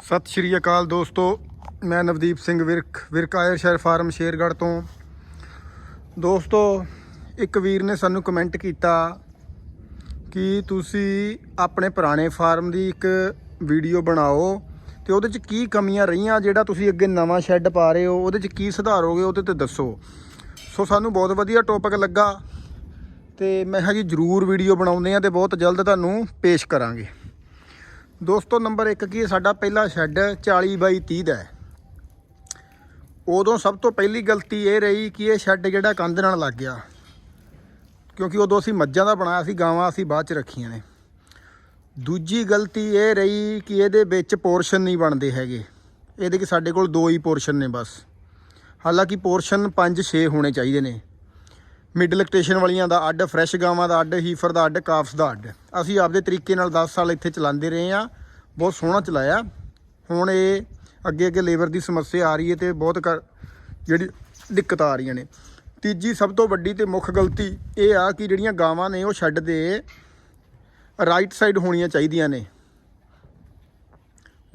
ਸਤਿ ਸ਼੍ਰੀ ਅਕਾਲ ਦੋਸਤੋ, ਮੈਂ ਨਵਦੀਪ ਸਿੰਘ ਵਿਰਕ ਵਿਰਕ ਆਇਰ ਸ਼ਹਿਰ ਫਾਰਮ ਸ਼ੇਰਗੜ੍ਹ ਤੋਂ। ਦੋਸਤੋ, ਇੱਕ ਵੀਰ ਨੇ ਸਾਨੂੰ ਕਮੈਂਟ ਕੀਤਾ ਕਿ ਤੁਸੀਂ ਆਪਣੇ ਪੁਰਾਣੇ ਫਾਰਮ ਦੀ ਇੱਕ ਵੀਡੀਓ ਬਣਾਓ ਤੇ ਉਹਦੇ 'ਚ ਕੀ ਕਮੀਆਂ ਰਹੀਆਂ, ਜਿਹੜਾ ਤੁਸੀਂ ਅੱਗੇ ਨਵਾਂ ਸ਼ੈੱਡ ਪਾ ਰਹੇ ਹੋ, ਉਹਦੇ 'ਚ ਕੀ ਸੁਧਾਰੋਗੇ, ਉਹਦੇ ਤੇ ਦੱਸੋ। ਸੋ ਸਾਨੂੰ ਬਹੁਤ ਵਧੀਆ ਟੌਪਿਕ ਲੱਗਾ ਤੇ ਮੈਂ ਕਿਹਾ ਜੀ ਜ਼ਰੂਰ ਵੀਡੀਓ ਬਣਾਉਂਦੇ ਆ ਤੇ ਬਹੁਤ ਜਲਦ ਤੁਹਾਨੂੰ ਪੇਸ਼ ਕਰਾਂਗੇ। ਦੋਸਤੋ, ਨੰਬਰ 1 ਕੀ ਸਾਡਾ ਪਹਿਲਾ ਸ਼ੈੱਡ 40 ਬਾਈ 30 ਦਾ ਹੈ। ਉਦੋਂ ਸਭ ਤੋਂ ਪਹਿਲੀ ਗਲਤੀ ਇਹ ਰਹੀ ਕਿ ਇਹ ਸ਼ੈੱਡ ਜਿਹੜਾ ਕੰਧ ਨਾਲ ਲੱਗ ਗਿਆ। ਕਿਉਂਕਿ ਉਦੋਂ ਅਸੀਂ ਮੱਝਾਂ ਦਾ ਬਣਾਇਆ ਸੀ, ਗਾਵਾਂ ਅਸੀਂ ਬਾਅਦ ਚ ਰੱਖੀਆਂ ਨੇ। ਦੂਜੀ ਗਲਤੀ ਇਹ ਰਹੀ ਕਿ ਇਹਦੇ ਵਿੱਚ ਪੋਰਸ਼ਨ ਨਹੀਂ ਬਣਦੇ ਹੈਗੇ। ਇਹਦੇ ਕਿ ਸਾਡੇ ਕੋਲ ਦੋ ਹੀ ਪੋਰਸ਼ਨ ਨੇ ਬਸ। ਹਾਲਾਂਕਿ ਪੋਰਸ਼ਨ 5-6 ਹੋਣੇ ਚਾਹੀਦੇ ਨੇ। ਮਿਡ ਲੈਕਟੇਸ਼ਨ ਵਾਲੀਆਂ ਦਾ ਅੱਡ, ਫਰੈਸ਼ ਗਾਵਾਂ ਦਾ ਅੱਡ, ਹੀਫਰ ਦਾ ਅੱਡ, ਕਾਫਸ ਦਾ ਅੱਡ। ਅਸੀਂ ਆਪਦੇ ਤਰੀਕੇ ਨਾਲ 10 ਸਾਲ ਇੱਥੇ ਚਲਾਉਂਦੇ ਰਹੇ ਆ ਬਹੁਤ ਸੋਹਣਾ ਚਲਾਇਆ। ਹੁਣ ਇਹ ਅੱਗੇ ਅੱਗੇ ਲੇਬਰ ਦੀ ਸਮੱਸਿਆ ਆ ਰਹੀ ਹੈ ਤੇ ਬਹੁਤ ਕਰ- ਜਿਹੜੀ ਦਿੱਕਤ ਆ ਰਹੀਆਂ ਨੇ। ਤੀਜੀ ਸਭ ਤੋਂ ਵੱਡੀ ਤੇ ਮੁੱਖ ਗਲਤੀ ਇਹ ਆ ਕਿ ਜਿਹੜੀਆਂ ਗਾਵਾਂ ਨੇ ਉਹ ਛੱਡ ਦੇ ਰਾਈਟ ਸਾਈਡ ਹੋਣੀਆਂ ਚਾਹੀਦੀਆਂ ਨੇ।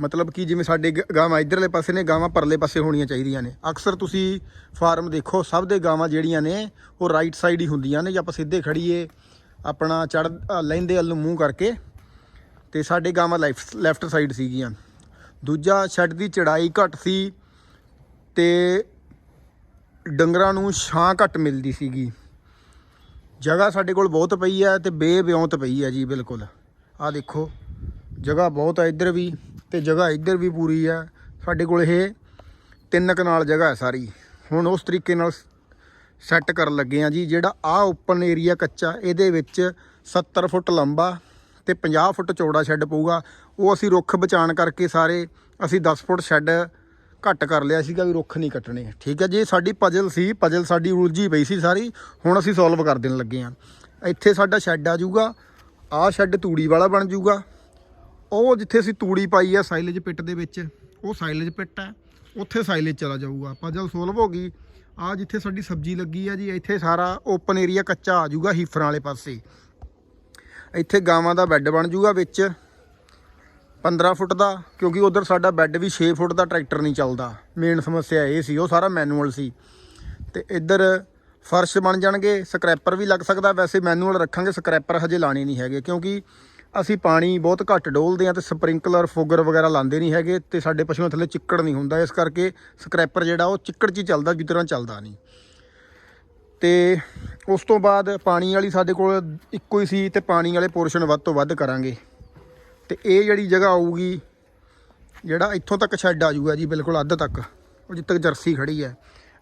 ਮਤਲਬ ਕਿ ਜਿਵੇਂ ਸਾਡੇ ਗ- ਗਾਵਾਂ ਇਧਰਲੇ ਪਾਸੇ ਨੇ, ਗਾਵਾਂ ਪਰਲੇ ਪਾਸੇ ਹੋਣੀਆਂ ਚਾਹੀਦੀਆਂ ਨੇ। ਅਕਸਰ ਤੁਸੀਂ ਫਾਰਮ ਦੇਖੋ, ਸਭ ਦੇ ਗਾਵਾਂ ਜਿਹੜੀਆਂ ਨੇ, ਉਹ ਰਾਈਟ ਸਾਈਡ ਹੀ ਹੁੰਦੀਆਂ ਨੇ, ਜੇ ਆਪਾਂ ਸਿੱਧੇ ਖੜੀਏ ਆਪਣਾ ਚੜ ਲੈਂਦੇ ਵੱਲ ਨੂੰ ਮੂੰਹ ਕਰਕੇ, ਤੇ ਸਾਡੇ ਗਾਵਾਂ ਲੈਫਟ ਸਾਈਡ ਸੀਗੀਆਂ। ਦੂਜਾ, ਛੱਡ ਦੀ ਚੜਾਈ ਘੱਟ ਸੀ, ਤੇ ਡੰਗਰਾਂ ਨੂੰ ਛਾਂ ਘੱਟ ਮਿਲਦੀ ਸੀਗੀ। ਜਗ੍ਹਾ ਸਾਡੇ ਕੋਲ ਬਹੁਤ ਪਈ ਹੈ ਤੇ ਬੇਵਿਉਂਤ ਪਈ ਹੈ ਜੀ, ਬਿਲਕੁਲ। ਆਹ ਦੇਖੋ। ਜਗ੍ਹਾ ਬਹੁਤ ਹੈ ਇੱਧਰ ਵੀ ਤੇ ਜਗ੍ਹਾ ਇੱਧਰ ਵੀ ਪੂਰੀ ਹੈ ਸਾਡੇ ਕੋਲ ਇਹ ਤਿੰਨ ਕਨਾਲ ਜਗ੍ਹਾ ਹੈ ਸਾਰੀ। ਹੁਣ ਉਸ ਤਰੀਕੇ ਨਾਲ ਸੈੱਟ ਕਰਨ ਲੱਗੇ ਆ ਜੀ, ਜਿਹੜਾ ਆ ਓਪਨ ਏਰੀਆ ਕੱਚਾ, ਇਹਦੇ ਵਿੱਚ 70 ਫੁੱਟ ਲੰਬਾ ਤੇ 50 ਫੁੱਟ ਚੌੜਾ ਸ਼ੈੱਡ ਪਊਗਾ। ਉਹ ਅਸੀਂ ਰੁੱਖ ਬਚਾਣ ਕਰਕੇ ਸਾਰੇ ਅਸੀਂ 10 ਫੁੱਟ ਸ਼ੈੱਡ ਘੱਟ ਕਰ ਲਿਆ ਸੀਗਾ ਵੀ ਰੁੱਖ ਨਹੀਂ ਕੱਟਣੇ। ਠੀਕ ਹੈ ਜੇ ਸਾਡੀ ਪਜਲ ਸੀ ਪਜਲ ਸਾਡੀ ਉਲਝੀ ਪਈ ਸੀ ਸਾਰੀ। ਹੁਣ ਅਸੀਂ ਸੋਲਵ ਕਰ ਦੇਣ ਲੱਗੇ ਆ ਇੱਥੇ ਸਾਡਾ ਸ਼ੈੱਡ ਆ ਜਾਊਗਾ, ਆਹ ਸ਼ੈੱਡ ਤੂੜੀ ਵਾਲਾ ਬਣ ਜਾਊਗਾ। ਉਹ ਜਿੱਥੇ ਅਸੀਂ ਤੂੜੀ ਪਾਈ ਆ ਸਾਈਲੇਜ ਪਿੱਟ ਦੇ ਵਿੱਚ, ਉਹ ਸਾਈਲੇਜ ਪਿੱਟ ਹੈ ਉੱਥੇ ਸਾਈਲੇਜ ਚਲਾ ਜਾਊਗਾ। ਆਪਾਂ ਪਜਲ ਸੋਲਵ ਹੋ ਗਈ, ਆ ਜਿੱਥੇ ਸਾਡੀ ਸਬਜ਼ੀ ਲੱਗੀ ਆ ਜੀ, ਇੱਥੇ ਸਾਰਾ ਓਪਨ ਏਰੀਆ ਕੱਚਾ ਆ ਜਾਊਗਾ ਹੀਫਰਾਂ ਵਾਲੇ ਪਾਸੇ। ਇੱਥੇ ਗਾਵਾਂ ਦਾ ਬੈੱਡ ਬਣ ਜਾਊਗਾ ਵਿੱਚ 15 ਫੁੱਟ ਦਾ, ਕਿਉਂਕਿ ਉਧਰ ਸਾਡਾ ਬੈੱਡ ਵੀ 6 ਫੁੱਟ ਦਾ ਟਰੈਕਟਰ ਨਹੀਂ ਚੱਲਦਾ। ਮੇਨ ਸਮੱਸਿਆ ਇਹ ਸੀ, ਉਹ ਸਾਰਾ ਮੈਨੂਅਲ ਸੀ। ਤੇ ਇੱਧਰ ਫਰਸ਼ ਬਣ ਜਾਣਗੇ ਸਕ੍ਰੈਪਰ ਵੀ ਲੱਗ ਸਕਦਾ, ਵੈਸੇ ਮੈਨੂਅਲ ਰੱਖਾਂਗੇ ਸਕ੍ਰੈਪਰ ਹਜੇ ਲਾਣੇ ਨਹੀਂ ਹੈਗੇ, ਕਿਉਂਕਿ ਅਸੀਂ ਪਾਣੀ ਬਹੁਤ ਘੱਟ ਡੋਲਦੇ ਆ ਤੇ ਸਪਰਿੰਕਲਰ, ਫੋਗਰ ਵਗੈਰਾ ਲਾਉਂਦੇ ਨਹੀਂ ਹੈਗੇ ਤੇ ਸਾਡੇ ਪਸ਼ੂਆਂ ਥੱਲੇ ਚਿੱਕੜ ਨਹੀਂ ਹੁੰਦਾ। ਇਸ ਕਰਕੇ ਸਕ੍ਰੈਪਰ ਜਿਹੜਾ ਉਹ ਚਿੱਕੜ 'ਚ ਹੀ ਚੱਲਦਾ ਜਿਸ ਤਰ੍ਹਾਂ ਚੱਲਦਾ ਨਹੀਂ। ਤੇ ਉਸ ਤੋਂ ਬਾਅਦ ਪਾਣੀ ਵਾਲੀ ਸਾਡੇ ਕੋਲ ਇੱਕੋ ਹੀ ਸੀ ਤੇ ਪਾਣੀ ਵਾਲੇ ਪੋਰਸ਼ਨ ਵੱਧ ਤੋਂ ਵੱਧ ਕਰਾਂਗੇ। ਤੇ ਇਹ ਜਿਹੜੀ ਜਗ੍ਹਾ ਆਊਗੀ, ਜਿਹੜਾ ਇੱਥੋਂ ਤੱਕ ਸ਼ੈੱਡ ਆ ਜਾਊਗਾ ਜੀ, ਬਿਲਕੁਲ ਅੱਧ ਤੱਕ, ਉਹ ਜਿੱਥੇ ਤੱਕ ਜਰਸੀ ਖੜੀ ਹੈ।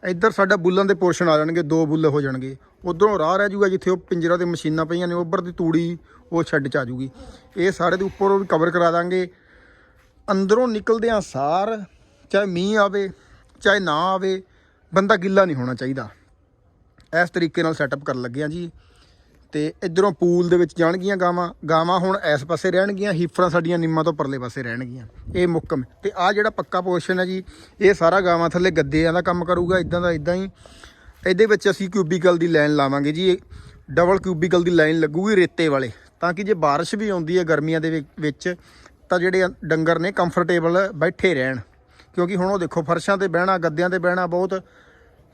ਇੱਧਰ ਸਾਡਾ ਬੁੱਲਾਂ ਦੇ ਪੋਰਸ਼ਨ ਆ ਜਾਣਗੇ, ਦੋ ਬੁੱਲ ਹੋ ਜਾਣਗੇ। ਉਧਰੋਂ ਰਾਹ ਰਹਿ ਜੂਗਾ ਜਿੱਥੇ ਉਹ ਪਿੰਜਰਾ ਤੇ ਮਸ਼ੀਨਾਂ ਪਈਆਂ ਨੇ ਉੱਪਰ ਦੀ ਤੂੜੀ ਉਹ ਛੱਡ ਚ ਆ ਜੂਗੀ। ਇਹ ਸਾਰੇ ਦੇ ਉੱਪਰ ਉਹ ਵੀ ਕਵਰ ਕਰਾ ਦਾਂਗੇ। ਅੰਦਰੋਂ ਨਿਕਲਦਿਆਂ ਸਾਰ, ਚਾਹੇ ਮੀਂਹ ਆਵੇ, ਚਾਹੇ ਨਾ ਆਵੇ, ਬੰਦਾ ਗਿੱਲਾ ਨਹੀਂ ਹੋਣਾ ਚਾਹੀਦਾ। ਇਸ ਤਰੀਕੇ ਨਾਲ ਸੈਟਅਪ ਕਰਨ ਲੱਗੇ ਆ ਜੀ। ਤੇ ਇਧਰੋਂ ਪੂਲ ਦੇ ਵਿੱਚ ਜਾਣਗੀਆਂ ਗਾਵਾਂ। ਗਾਵਾਂ ਹੁਣ ਇਸ ਪਾਸੇ ਰਹਿਣਗੀਆਂ ਹੀਫਰਾਂ ਸਾਡੀਆਂ ਨਿੰਮਾਂ ਤੋਂ ਪਰਲੇ ਪਾਸੇ ਰਹਿਣਗੀਆਂ। ਇਹ ਮੁਕਮ। ਤੇ ਆ ਜਿਹੜਾ ਪੱਕਾ ਪੋਰਸ਼ਨ ਹੈ ਜੀ, ਇਹ ਸਾਰਾ ਗਾਵਾਂ ਥੱਲੇ ਗੱਦਿਆਂ ਦਾ ਕੰਮ ਕਰੂਗਾ ਇਦਾਂ ਦਾ ਇਦਾਂ ਹੀ। ਇਹਦੇ ਵਿੱਚ ਅਸੀਂ ਕਿਊਬੀਕਲ ਦੀ ਲਾਈਨ ਲਾਵਾਂਗੇ ਜੀ ਡਬਲ ਕਿਊਬੀਕਲ ਦੀ ਲਾਈਨ ਲੱਗੂਗੀ ਰੇਤੇ ਵਾਲੇ। ਤਾਂ ਕਿ ਜੇ ਬਾਰਿਸ਼ ਵੀ ਆਉਂਦੀ ਹੈ ਗਰਮੀਆਂ ਦੇ ਵਿ- ਵਿੱਚ, ਤਾਂ ਜਿਹੜੇ ਡੰਗਰ ਨੇ ਕੰਫਰਟੇਬਲ ਬੈਠੇ ਰਹਿਣ। ਕਿਉਂਕਿ ਹੁਣ ਉਹ ਦੇਖੋ, ਫਰਸ਼ਾਂ ਤੇ ਬਹਿਣਾ, ਗੱਦਿਆਂ ਤੇ ਬਹਿਣਾ ਬਹੁਤ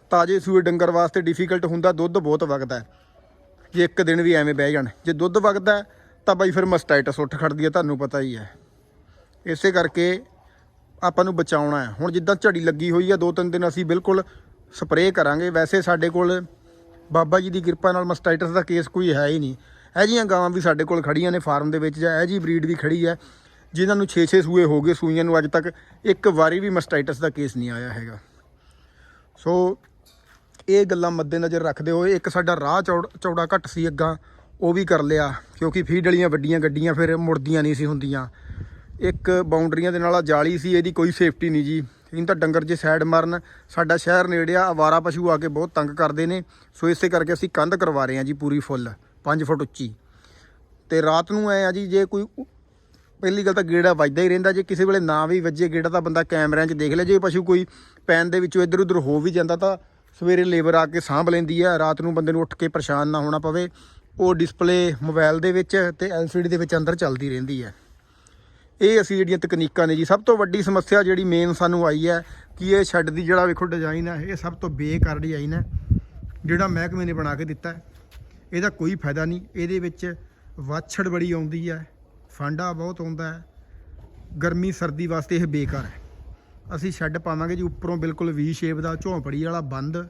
ਤਾਜੇ ਸੂਏ ਡੰਗਰ ਵਾਸਤੇ ਡਿਫਿਕਲਟ ਹੁੰਦਾ, ਦੁੱਧ ਬਹੁਤ ਵਗਦਾ ਜੇ ਇੱਕ ਦਿਨ ਵੀ ਐਵੇਂ ਬਹਿ ਜਾਣ। ਜੇ ਦੁੱਧ ਵਗਦਾ ਤਾਂ ਬਾਈ ਫਿਰ ਮਸਟਾਈਟਸ ਉੱਠ ਖੜਦੀ ਹੈ, ਤੁਹਾਨੂੰ ਪਤਾ ਹੀ ਹੈ। ਇਸੇ ਕਰਕੇ ਆਪਾਂ ਨੂੰ ਬਚਾਉਣਾ ਹੈ। ਹੁਣ ਜਿੱਦਾਂ ਝੜੀ ਲੱਗੀ ਹੋਈ ਹੈ, ਦੋ ਤਿੰਨ ਦਿਨ ਅਸੀਂ ਬਿਲਕੁਲ ਸਪਰੇਅ ਕਰਾਂਗੇ। ਵੈਸੇ ਸਾਡੇ ਕੋਲ ਬਾਬਾ ਜੀ ਦੀ ਕਿਰਪਾ ਨਾਲ ਮਸਟਾਈਟਸ ਦਾ ਕੇਸ ਕੋਈ ਹੈ ਹੀ ਨਹੀਂ। ਇਹ ਜੀਆਂ ਗਾਵਾਂ ਵੀ ਸਾਡੇ ਕੋਲ ਖੜੀਆਂ ਨੇ ਫਾਰਮ ਦੇ ਵਿੱਚ ਜਾਂ ਇਹ ਜੀ ਬਰੀਡ ਵੀ ਖੜੀ ਹੈ, ਜਿਨ੍ਹਾਂ ਨੂੰ 6-6 ਸੂਏ ਹੋ ਗਏ ਸੂਈਆਂ ਨੂੰ ਅੱਜ ਤੱਕ ਇੱਕ ਵਾਰੀ ਵੀ ਮਸਟਾਈਟਸ ਦਾ ਕੇਸ ਨਹੀਂ ਆਇਆ ਹੈਗਾ। ਸੋ ਇਹ ਗੱਲਾਂ ਮੱਦੇਨਜ਼ਰ ਰੱਖਦੇ ਹੋਏ ਇੱਕ ਸਾਡਾ ਰਾਹ ਚੌੜ- ਚੌੜਾ ਘੱਟ ਸੀ ਅੱਗਾ, ਉਹ ਵੀ ਕਰ ਲਿਆ, ਕਿਉਂਕਿ ਫੀਡ ਵਾਲੀਆਂ ਵੱਡੀਆਂ ਗੱਡੀਆਂ ਫਿਰ ਮੁੜਦੀਆਂ ਨਹੀਂ ਸੀ ਹੁੰਦੀਆਂ। ਇੱਕ ਬਾਉਂਡਰੀਆਂ ਦੇ ਨਾਲ ਜਾਲੀ ਸੀ, ਇਹਦੀ ਕੋਈ ਸੇਫਟੀ ਨਹੀਂ ਜੀ। ਇਹਨਾਂ ਤਾਂ ਡੰਗਰ ਜੇ ਸਾਈਡ ਮਰਨ, ਸਾਡਾ ਸ਼ਹਿਰ ਨੇੜੇ ਆ, ਆਵਾਰਾ ਪਸ਼ੂ ਆ ਕੇ ਬਹੁਤ ਤੰਗ ਕਰਦੇ ਨੇ। ਸੋ ਇਸੇ ਕਰਕੇ ਅਸੀਂ ਕੰਧ ਕਰਵਾ ਰਹੇ ਹਾਂ ਜੀ ਪੂਰੀ ਫੁੱਲ 5 ਫੁੱਟ ਉੱਚੀ। ਤੇ ਰਾਤ ਨੂੰ ਐ ਆ ਜੀ, ਜੇ ਕੋਈ ਪਹਿਲੀ ਗੱਲ ਤਾਂ ਗੇੜਾ ਵੱਜਦਾ ਹੀ ਰਹਿੰਦਾ, ਜੇ ਕਿਸੇ ਵੇਲੇ ਨਾ ਵੀ ਵੱਜੇ ਗੇੜਾ ਤਾਂ ਬੰਦਾ ਕੈਮਰਿਆਂ 'ਚ ਦੇਖ ਲੈ, ਜੇ ਪਸ਼ੂ ਕੋਈ ਪੈਨ ਦੇ ਵਿੱਚੋਂ ਇੱਧਰ ਉੱਧਰ ਹੋ ਵੀ ਜਾਂਦਾ ਤਾਂ ਸਵੇਰੇ ਲੇਬਰ ਆ ਕੇ ਸਾਂਭ ਲੈਂਦੀ ਆ, ਰਾਤ ਨੂੰ ਬੰਦੇ ਨੂੰ ਉੱਠ ਕੇ ਪਰੇਸ਼ਾਨ ਨਾ ਹੋਣਾ ਪਵੇ। ਉਹ ਡਿਸਪਲੇ ਮੋਬਾਈਲ ਦੇ ਵਿੱਚ ਤੇ ਐਲਸੀਡੀ ਦੇ ਵਿੱਚ ਅੰਦਰ ਚੱਲਦੀ ਰਹਿੰਦੀ ਹੈ ਇਹ ਅਸੀਂ ਜਿਹੜੀਆਂ ਤਕਨੀਕਾਂ ਨੇ ਜੀ, ਸਭ ਤੋਂ ਵੱਡੀ ਸਮੱਸਿਆ ਜਿਹੜੀ ਮੇਨ ਸਾਨੂੰ ਆਈ ਹੈ ਕਿ ਇਹ ਸ਼ੈੱਡ ਦੀ ਜਿਹੜਾ ਵੇਖੋ ਡਿਜ਼ਾਈਨ ਹੈ, ਇਹ ਸਭ ਤੋਂ ਬੇਕਾਰ ਡਿਜ਼ਾਈਨ ਹੈ, ਜਿਹੜਾ ਮਹਿਕਮੇ ਨੇ ਬਣਾ ਕੇ ਦਿੱਤਾ ਹੈ। ਇਹਦਾ ਕੋਈ ਫਾਇਦਾ ਨਹੀਂ, ਇਹਦੇ ਵਿੱਚ ਵਾਛੜ ਬੜੀ ਆਉਂਦੀ ਹੈ, ਫਾਂਡਾ ਬਹੁਤ ਆਉਂਦਾ ਹੈ, ਗਰਮੀ, ਸਰਦੀ ਵਾਸਤੇ ਇਹ ਬੇਕਾਰ ਹੈ। ਅਸੀਂ ਸ਼ੈੱਡ ਪਾਵਾਂਗੇ ਜੀ, ਉੱਪਰੋਂ ਬਿਲਕੁਲ ਵੀ ਸ਼ੇਪ ਦਾ ਝੌਂਪੜੀ ਵਾਲਾ ਬੰਦ,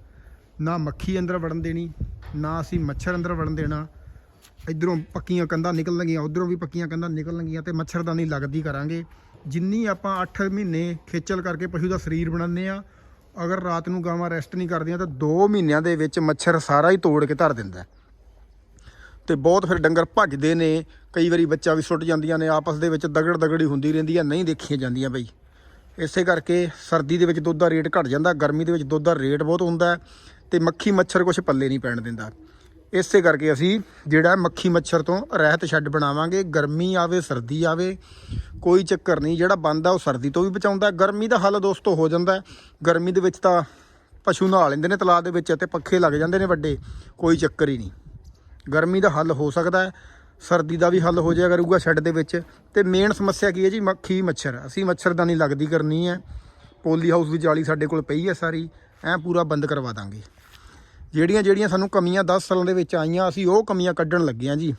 ਨਾ ਮੱਖੀ ਅੰਦਰ ਵੜਨ ਦੇਣੀ, ਨਾ ਅਸੀਂ ਮੱਛਰ ਅੰਦਰ ਵੜਨ ਦੇਣਾ ਇਧਰੋਂ ਪੱਕੀਆਂ ਕੰਧਾਂ ਨਿਕਲਣਗੀਆਂ, ਉਧਰੋਂ ਵੀ ਪੱਕੀਆਂ ਕੰਧਾਂ ਨਿਕਲਣਗੀਆਂ ਤੇ ਮੱਛਰਦਾਨੀ ਲੱਗਦੀ ਕਰਾਂਗੇ। ਜਿੰਨੀ ਆਪਾਂ 8 ਮਹੀਨੇ ਖੇਚਲ ਕਰਕੇ ਪਸ਼ੂ ਦਾ ਸਰੀਰ ਬਣਾਉਂਦੇ ਆ ਅਗਰ ਰਾਤ ਨੂੰ ਗਾਵਾਂ ਰੈਸਟ ਨਹੀਂ ਕਰਦੀਆਂ ਤਾਂ 2 ਮਹੀਨਿਆਂ ਦੇ ਵਿੱਚ ਮੱਛਰ ਸਾਰਾ ਹੀ ਤੋੜ ਕੇ ਧਰ ਦਿੰਦਾ ਹੈ। ਤੇ ਬਹੁਤ ਫਿਰ ਡੰਗਰ ਭੱਜਦੇ ਨੇ, ਕਈ ਵਾਰੀ ਬੱਚਾ ਵੀ ਸੁੱਟ ਜਾਂਦੀਆਂ ਨੇ, ਆਪਸ ਦੇ ਵਿੱਚ ਦਗੜ ਦਗੜੀ ਹੁੰਦੀ ਰਹਿੰਦੀ ਆ ਨਹੀਂ ਦੇਖੀਆਂ ਜਾਂਦੀਆਂ ਬਈ। ਇਸੇ ਕਰਕੇ ਸਰਦੀ ਦੇ ਵਿੱਚ ਦੁੱਧ ਦਾ ਰੇਟ ਘਟ ਜਾਂਦਾ, ਗਰਮੀ ਦੇ ਵਿੱਚ ਦੁੱਧ ਦਾ ਰੇਟ ਬਹੁਤ ਹੁੰਦਾ ਹੈ ਤੇ ਮੱਖੀ ਮੱਛਰ ਕੁਝ ਪੱਲੇ ਨਹੀਂ ਪੈਣ ਦਿੰਦਾ। ਇਸੇ ਕਰਕੇ ਅਸੀਂ ਜਿਹੜਾ ਮੱਖੀ ਮੱਛਰ ਤੋਂ ਰਹਿਤ ਸ਼ੈੱਡ ਬਣਾਵਾਂਗੇ, ਗਰਮੀ ਆਵੇ, ਸਰਦੀ ਆਵੇ, ਕੋਈ ਚੱਕਰ ਨਹੀਂ, ਜਿਹੜਾ ਬੰਦਾ ਉਹ ਸਰਦੀ ਤੋਂ ਵੀ ਬਚਾਉਂਦਾ ਗਰਮੀ ਦਾ ਹੱਲ ਦੋਸਤੋ ਹੋ ਜਾਂਦਾ ਗਰਮੀ ਦੇ ਵਿੱਚ ਤਾਂ ਪਸ਼ੂ ਨਹਾ ਲੈਂਦੇ ਨੇ ਤਲਾਅ ਦੇ ਵਿੱਚ ਤੇ ਪੱਖੇ ਲੱਗ ਜਾਂਦੇ ਨੇ ਵੱਡੇ, ਕੋਈ ਚੱਕਰ ਹੀ ਨਹੀਂ। ਗਰਮੀ ਦਾ ਹੱਲ ਹੋ ਸਕਦਾ ਹੈ, ਸਰਦੀ ਦਾ ਵੀ ਹੱਲ ਹੋ ਜਾਇਆ ਕਰੂਗਾ ਸ਼ੈੱਡ ਦੇ ਵਿੱਚ। ਤੇ ਮੇਨ ਸਮੱਸਿਆ ਕੀ ਹੈ ਜੀ? ਮੱਖੀ ਮੱਛਰ। ਅਸੀਂ ਮੱਛਰਦਾਨੀ ਲੱਗਦੀ ਕਰਨੀ ਹੈ। ਪੋਲੀ ਹਾਊਸ ਦੀ ਜਾਲੀ ਸਾਡੇ ਕੋਲ ਪਈ ਹੈ ਸਾਰੀ, ਐ ਪੂਰਾ ਬੰਦ ਕਰਵਾ ਦਾਂਗੇ। ਜਿਹੜੀਆਂ ਜਿਹੜੀਆਂ ਸਾਨੂੰ ਕਮੀਆਂ 10 ਸਾਲਾਂ ਦੇ ਵਿੱਚ ਆਈਆਂ, ਅਸੀਂ ਉਹ ਕਮੀਆਂ ਕੱਢਣ ਲੱਗੇ ਹਾਂ ਜੀ।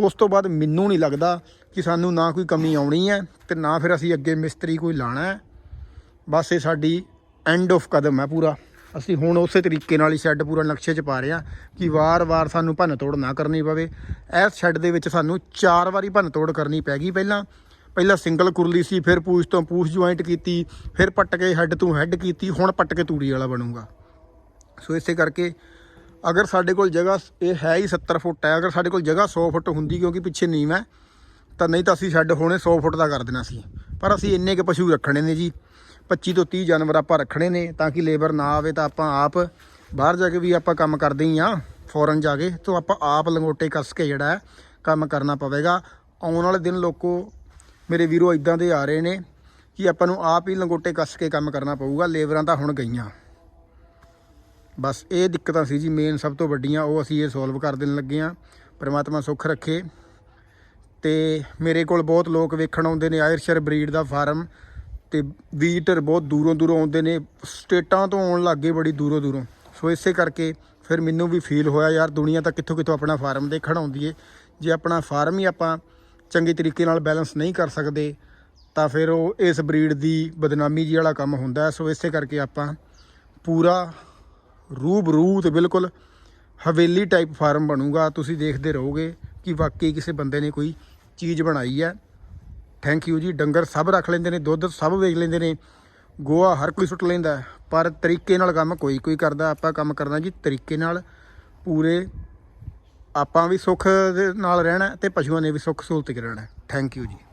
ਉਸ ਤੋਂ ਬਾਅਦ ਮੈਨੂੰ ਨਹੀਂ ਲੱਗਦਾ ਕਿ ਸਾਨੂੰ ਨਾ ਕੋਈ ਕਮੀ ਆਉਣੀ ਹੈ ਤੇ ਨਾ ਫਿਰ ਅਸੀਂ ਅੱਗੇ ਮਿਸਤਰੀ ਕੋਈ ਲਾਣਾ ਹੈ। ਬਸ ਇਹ ਸਾਡੀ ਐਂਡ ਆਫ ਕਦਮ ਹੈ ਪੂਰਾ। ਅਸੀਂ ਹੁਣ ਉਸੇ ਤਰੀਕੇ ਨਾਲ ਹੀ ਸ਼ੈੱਡ ਪੂਰਾ ਨਕਸ਼ੇ 'ਚ ਪਾ ਰਹੇ ਹਾਂ ਕਿ ਵਾਰ-ਵਾਰ ਸਾਨੂੰ ਭੰਨ ਤੋੜ ਨਾ ਕਰਨੀ ਪਵੇ। ਇਸ ਸ਼ੈੱਡ ਦੇ ਵਿੱਚ ਸਾਨੂੰ ਚਾਰ ਵਾਰੀ ਭੰਨ ਤੋੜ ਕਰਨੀ ਪੈ ਗਈ ਪਹਿਲਾਂ। ਪਹਿਲਾਂ ਸਿੰਗਲ ਕੁਰਲੀ ਸੀ, ਫਿਰ ਪੂਛ ਤੋਂ ਪੂਛ ਜੁਆਇੰਟ ਕੀਤੀ, ਫਿਰ ਪੱਟ ਕੇ ਹੈੱਡ ਤੋਂ ਹੈੱਡ ਕੀਤੀ, ਹੁਣ ਪੱਟ ਕੇ ਤੂੜੀ ਵਾਲਾ ਬਣੂਗਾ। ਸੋ ਇਸੇ ਕਰਕੇ ਅਗਰ ਸਾਡੇ ਕੋਲ ਜਗ੍ਹਾ ਇਹ ਹੈ ਹੀ 70 ਫੁੱਟ ਹੈ, ਅਗਰ ਸਾਡੇ ਕੋਲ ਜਗ੍ਹਾ 100 ਫੁੱਟ ਹੁੰਦੀ ਕਿਉਂਕਿ ਪਿੱਛੇ ਨੀਮ ਹੈ, ਤਾਂ ਨਹੀਂ ਤਾਂ ਅਸੀਂ ਸ਼ੈੱਡ ਹੋਣੇ 100 ਫੁੱਟ ਦਾ ਕਰ ਦੇਣਾ ਸੀ। ਪਰ ਅਸੀਂ ਇੰਨੇ ਕੁ ਪਸ਼ੂ ਰੱਖਣੇ ਨੇ ਜੀ 25 ਤੋਂ 30 ਜਾਨਵਰ ਆਪਾਂ ਰੱਖਣੇ ਨੇ ਤਾਂ ਕਿ ਲੇਬਰ ਨਾ ਆਵੇ ਤਾਂ ਆਪਾਂ ਆਪ ਬਾਹਰ ਜਾ ਕੇ ਵੀ ਆਪਾਂ ਕੰਮ ਕਰਦੇ ਹੀ ਆ ਫੋਰਨ ਜਾ ਕੇ, ਤੋਂ ਆਪਾਂ ਆਪ ਲੰਗੋਟੇ ਕੱਸ ਕੇ ਜਿਹੜਾ ਹੈ ਕੰਮ ਕਰਨਾ ਪਵੇਗਾ। ਆਉਣ ਵਾਲੇ ਦਿਨ ਲੋਕੋ, ਮੇਰੇ ਵੀਰੋ ਇਦਾਂ ਦੇ ਆ ਰਹੇ ਨੇ ਕਿ ਆਪਾਂ ਨੂੰ ਆਪ ਹੀ ਲੰਗੋਟੇ ਕੱਸ ਕੇ ਕੰਮ ਕਰਨਾ ਪਊਗਾ, ਲੇਬਰਾਂ ਤਾਂ ਹੁਣ ਗਈਆਂ। ਬਸ ਇਹ ਦਿੱਕਤਾਂ ਸੀ ਜੀ ਮੇਨ ਸਭ ਤੋਂ ਵੱਡੀਆਂ, ਉਹ ਅਸੀਂ ਇਹ ਸੋਲਵ ਕਰ ਦੇਣ ਲੱਗੇ ਆ ਪ੍ਰਮਾਤਮਾ ਸੁੱਖ ਰੱਖੇ। ਤੇ ਮੇਰੇ ਕੋਲ ਬਹੁਤ ਲੋਕ ਵੇਖਣ ਆਉਂਦੇ ਨੇ, ਆਇਰਸ਼ਰ ਬਰੀਡ ਦਾ ਫਾਰਮ। ਤੇ ਵੀਟਰ ਬਹੁਤ ਦੂਰੋਂ ਦੂਰੋਂ ਆਉਂਦੇ ਨੇ, ਸਟੇਟਾਂ ਤੋਂ ਆਉਣ ਲੱਗੇ ਬੜੀ ਦੂਰੋਂ ਦੂਰੋਂ। ਸੋ ਇਸੇ ਕਰਕੇ ਫਿਰ ਮੈਨੂੰ ਵੀ ਫੀਲ ਹੋਇਆ, ਯਾਰ ਦੁਨੀਆ ਤਾਂ ਕਿੱਥੋਂ ਕਿੱਥੋਂ ਆਪਣਾ ਫਾਰਮ ਦੇਖਣ ਆਉਂਦੀ ਏ। ਜੇ ਆਪਣਾ ਫਾਰਮ ਹੀ ਆਪਾਂ ਚੰਗੇ ਤਰੀਕੇ ਨਾਲ ਬੈਲੈਂਸ ਨਹੀਂ ਕਰ ਸਕਦੇ, ਤਾਂ ਫਿਰ ਉਹ ਇਸ ਬਰੀਡ ਦੀ ਬਦਨਾਮੀ ਜੀ ਵਾਲਾ ਕੰਮ ਹੁੰਦਾ। ਸੋ ਇਸੇ ਕਰਕੇ ਆਪਾਂ ਪੂਰਾ ਰੂਬਰੂ ਤੇ ਬਿਲਕੁਲ ਹਵੇਲੀ ਟਾਈਪ ਫਾਰਮ ਬਣੂਗਾ। ਤੁਸੀਂ ਦੇਖਦੇ ਰਹੋਗੇ ਕਿ ਵਾਕਈ ਕਿਸੇ ਬੰਦੇ ਨੇ ਕੋਈ ਚੀਜ਼ ਬਣਾਈ ਹੈ। ਥੈਂਕ ਯੂ ਜੀ। ਡੰਗਰ ਸਭ ਰੱਖ ਲੈਂਦੇ ਨੇ, ਦੁੱਧ ਸਭ ਵੇਚ ਲੈਂਦੇ ਨੇ। ਗੋਆ ਹਰ ਕੋਈ ਸੁੱਟ ਲੈਂਦਾ ਪਰ ਤਰੀਕੇ ਨਾਲ ਕੰਮ ਕੋਈ ਕੋਈ ਕਰਦਾ, ਆਪਾਂ ਕੰਮ ਕਰਨਾ ਜੀ ਤਰੀਕੇ ਨਾਲ। ਪੂਰੇ ਆਪਾਂ ਵੀ ਸੁੱਖ ਦੇ ਨਾਲ ਰਹਿਣਾ ਤੇ ਪਸ਼ੂਆਂ ਨੇ ਵੀ ਸੁੱਖ ਸਹੂਲਤ 'ਚ ਰਹਿਣਾ ਥੈਂਕ ਯੂ ਜੀ।